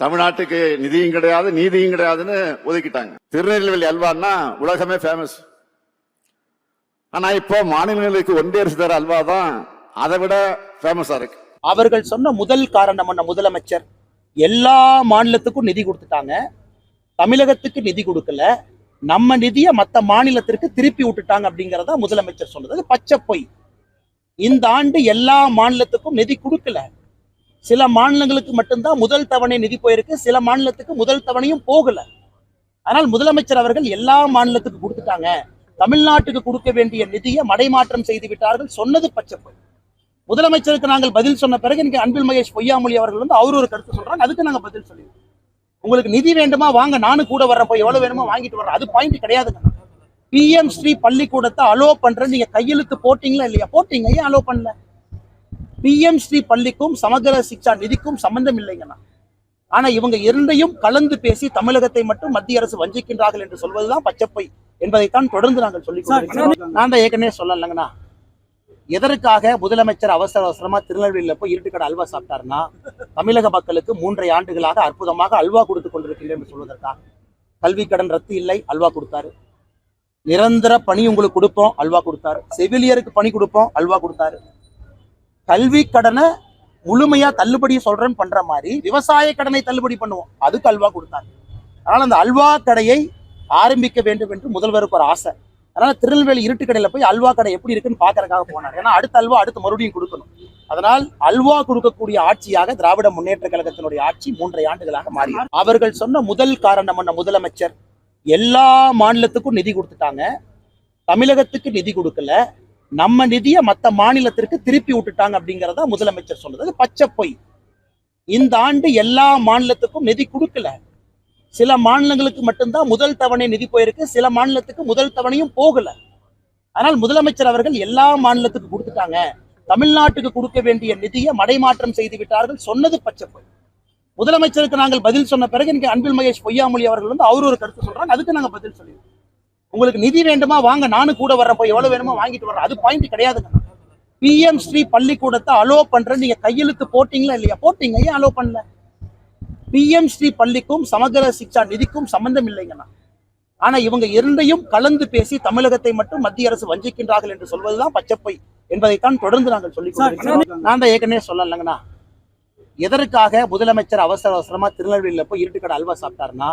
தமிழ்நாட்டுக்கு நிதியும் கிடையாது நீதியும் கிடையாதுன்னு ஒதுக்கிட்டாங்க. திருநெல்வேலி அல்வான்னா உலகமே ஃபேமஸ் ஆனா இப்போ மாநிலங்களுக்கு ஒன்றிய அரசு தர அல்வா தான் அதை விட ஃபேமஸா இருக்கு. அவர்கள் சொன்ன முதல் காரணம் என்ன? முதலமைச்சர். எல்லா மாநிலத்துக்கும் நிதி கொடுத்துட்டாங்க. தமிழகத்துக்கு நிதி கொடுக்கல. நம்ம நிதியை மத்த மாநிலத்திற்கு திருப்பி விட்டுட்டாங்க அப்படிங்கறத முதலமைச்சர் சொன்னது. பச்சை பொய். இந்த ஆண்டு எல்லா மாநிலத்துக்கும் நிதி கொடுக்கல. சில மாநிலங்களுக்கு மட்டும்தான் முதல் தவணை நிதி போயிருக்கு. சில மாநிலத்துக்கு முதல் தவணையும் போகல. ஆனால் முதலமைச்சர் அவர்கள் எல்லா மாநிலத்துக்கு கொடுத்துட்டாங்க. தமிழ்நாட்டுக்கு கொடுக்க வேண்டிய நிதியை மடைமாற்றம் செய்து விட்டார்கள் சொன்னது பச்சை பொய் முதலமைச்சருக்கு நாங்கள் பதில் சொன்ன பிறகு இன்னைக்கு அன்பில் மகேஷ் பொய்யாமொழி அவர்கள் வந்து அவர் ஒரு கருத்து சொல்றாங்க. அதுக்கு நாங்க பதில் சொல்லிடுவோம் உங்களுக்கு நிதி வேண்டுமா வாங்க நானும் கூட வர்றேன் போய் எவ்வளவு வேணுமோ வாங்கிட்டு வர்றேன். அது பாயிண்ட் கிடையாதுங்க பிஎம் ஸ்ரீ பள்ளிக்கூடத்தை அலோ பண்றேன் நீங்க கையெழுத்து போட்டீங்களா இல்லையா? போட்டீங்க. ஏன் அலோ பண்ணல? பிஎம் ஸ்ரீ பள்ளிக்கும் சமகர சிக்ஷா நிதிக்கும் சம்பந்தம் இல்லைங்கண்ணா. ஆனா இவங்க இரண்டையும் கலந்து பேசி தமிழகத்தை மட்டும் மத்திய அரசு வஞ்சிக்கின்றார்கள் என்று சொல்வதுதான் பச்சப்பை என்பதைத்தான் தொடர்ந்து நாங்கள் கொண்டிருக்கிறோம். நான் தான் ஏற்கனவே சொல்லலைங்கண்ணா. எதற்காக முதலமைச்சர் அவசர அவசரமா திருநெல்வேலியில போய் இருட்டுக்கடை அல்வா சாப்பிட்டாருன்னா தமிழக மக்களுக்கு மூன்றை ஆண்டுகளாக அற்புதமாக அல்வா கொடுத்து கொண்டிருக்கிறேன் என்று சொல்வதற்காக கல்வி கடன் ரத்து இல்லை அல்வா கொடுத்தாரு. நிரந்தர பணி உங்களுக்கு கொடுப்போம் அல்வா கொடுத்தாரு. செவிலியருக்கு பணி கொடுப்போம் அல்வா கொடுத்தாரு. கல்வி கடனை முழுமையா தள்ளுபடி சொல்றேன்னு பண்ற மாதிரி விவசாய கடனை தள்ளுபடி பண்ணுவோம். அதுக்கு அல்வா கொடுத்தாங்க. அதனால அந்த அல்வா கடையை ஆரம்பிக்க வேண்டும் என்று முதல்வருக்கு ஒரு ஆசை. அதனால திருநெல்வேலி இருட்டு கடையில போய் அல்வா கடை எப்படி இருக்குன்னு பாக்குறதுக்காக போனார். ஏன்னா அடுத்த அல்வா அடுத்து மறுபடியும் கொடுக்கணும். அதனால் அல்வா கொடுக்கக்கூடிய ஆட்சியாக திராவிட முன்னேற்ற கழகத்தினுடைய ஆட்சி மூன்றை ஆண்டுகளாக மாறி அவர்கள் சொன்ன முதல் காரணம் என்ன? முதலமைச்சர். எல்லா மாநிலத்துக்கும் நிதி கொடுத்துட்டாங்க. தமிழகத்துக்கு நிதி கொடுக்கல. நம்ம நிதியை மத்த மாநிலத்திற்கு திருப்பி விட்டுட்டாங்க அப்படிங்கறத முதலமைச்சர் சொன்னது பச்சை பொய். இந்த ஆண்டு எல்லா மாநிலத்துக்கும் நிதி கொடுக்கல. சில மாநிலங்களுக்கு மட்டும்தான் முதல் தவணை நிதி போயிருக்கு. சில மாநிலத்துக்கு முதல் தவணையும் போகல. ஆனால் முதலமைச்சர் அவர்கள் எல்லா மாநிலத்துக்கும் கொடுத்துட்டாங்க. தமிழ்நாட்டுக்கு கொடுக்க வேண்டிய நிதியை மடைமாற்றம் செய்து விட்டார்கள் சொன்னது பச்சை பொய். முதலமைச்சருக்கு நாங்கள் பதில் சொன்ன பிறகு இன்னைக்கு அன்பில் மகேஷ் பொய்யாமொழி அவர்கள் வந்து அவர் ஒரு கருத்து சொல்றாங்க. அதுக்கு நாங்க பதில் சொல்லியிருக்கோம் உங்களுக்கு நிதி வேண்டுமா? வாங்க நானும் கூட வர்றேன். போய் எவ்வளவு வேணுமோ வாங்கிட்டு வர்றேன். அது பாயிண்ட் கிடையாதுங்க. பிஎம் ஸ்ரீ பள்ளிக்கூடத்தை அலோ பண்றேன் நீங்க கையெழுத்து போட்டீங்களா இல்லையா? போட்டீங்க. ஏன் அலோ பண்ணல? பிஎம் ஸ்ரீ பள்ளிக்கும் சமகர சிக்ஷா நிதிக்கும் சம்பந்தம் இல்லைங்கண்ணா. ஆனா இவங்க இரண்டையும் கலந்து பேசி தமிழகத்தை மட்டும் மத்திய அரசு வஞ்சிக்கின்றார்கள் என்று சொல்வதுதான் பச்சப்பை என்பதைத்தான் தொடர்ந்து நாங்கள் கொண்டிருக்கிறோம். நான் தான் ஏற்கனவே சொல்லலைங்கண்ணா. எதற்காக முதலமைச்சர் அவசர அவசரமா திருநெல்வேலியில போய் இருட்டுக்கடை அல்வா சாப்பிட்டாருன்னா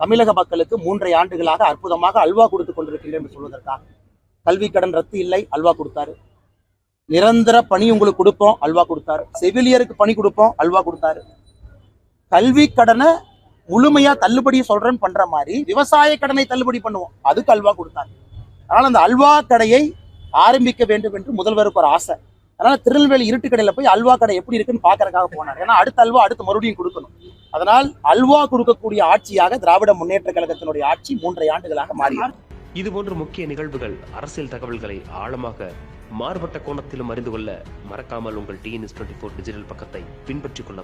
தமிழக மக்களுக்கு மூன்றை ஆண்டுகளாக அற்புதமாக அல்வா கொடுத்து கொண்டிருக்கின்றேன் என்று சொல்வதற்காக. கல்வி கடன் ரத்து இல்லை அல்வா கொடுத்தாரு. நிரந்தர பணி உங்களுக்கு கொடுப்போம் அல்வா கொடுத்தாரு. செவிலியருக்கு பணி கொடுப்போம் அல்வா கொடுத்தாரு. கல்வி கடனை முழுமையா தள்ளுபடி சொல்றேன்னு பண்ற மாதிரி விவசாய கடனை தள்ளுபடி பண்ணுவோம். அதுக்கு அல்வா கொடுத்தாங்க அதனால அந்த அல்வா கடையை ஆரம்பிக்க வேண்டும் என்று முதல்வருக்கு ஒரு ஆசை. அதனால திருநெல்வேலி இருட்டு கடையில போய் அல்வா கடை எப்படி இருக்குன்னு பாக்குறதுக்காக போனார். ஏன்னா அடுத்த அல்வா அடுத்து மறுபடியும் கொடுக்கணும். அதனால் அல்வா கொடுக்கக்கூடிய ஆட்சியாக திராவிட முன்னேற்ற கழகத்தினுடைய ஆட்சி மூன்றை ஆண்டுகளாக மாறி இதுபோன்ற முக்கிய நிகழ்வுகள் அரசியல் தகவல்களை ஆழமாக மாறுபட்ட கோணத்திலும் அறிந்து கொள்ள மறக்காமல் உங்கள் டிஎன்எஸ் டுவெண்ட்டி ஃபோர் டிஜிட்டல் பக்கத்தை பின்பற்றிக் கொள்ள